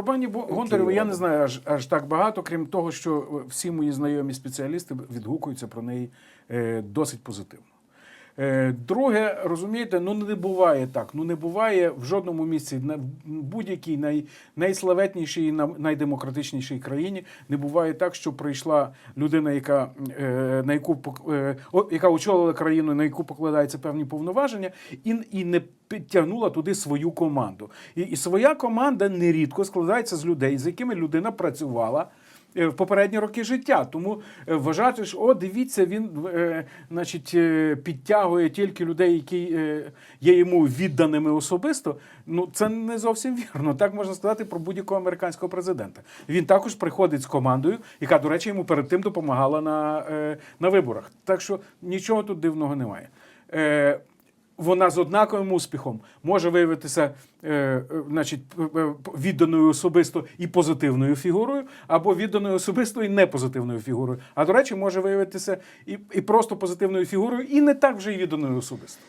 Про пані Гонтареву я не знаю аж, аж так багато, крім того, що всі мої знайомі спеціалісти відгукуються про неї е, досить позитивно. Е, Друге, розумієте, ну не буває так. Ну не буває в жодному місці, в будь-якій най, найславетнішій, найдемократичнішій країні не буває так, що прийшла людина, яка, е, на яку, е, яка очолила країну, на яку покладаються певні повноваження, і, і не підтягнула туди свою команду. І, і своя команда нерідко складається з людей, з якими людина працювала в попередні роки життя. Тому е, вважати, що о, дивіться, він е, значить, е, підтягує тільки людей, які е, є йому відданими особисто. Ну це не зовсім вірно. Так можна сказати про будь-якого американського президента. Він також приходить з командою, яка, до речі, йому перед тим допомагала на, е, на виборах. Так що нічого тут дивного немає. Вона з однаковим успіхом може виявитися е, значить, відданою особисто і позитивною фігурою, або відданою особисто і непозитивною фігурою. А до речі, може виявитися і, і просто позитивною фігурою, і не так вже й відданою особисто.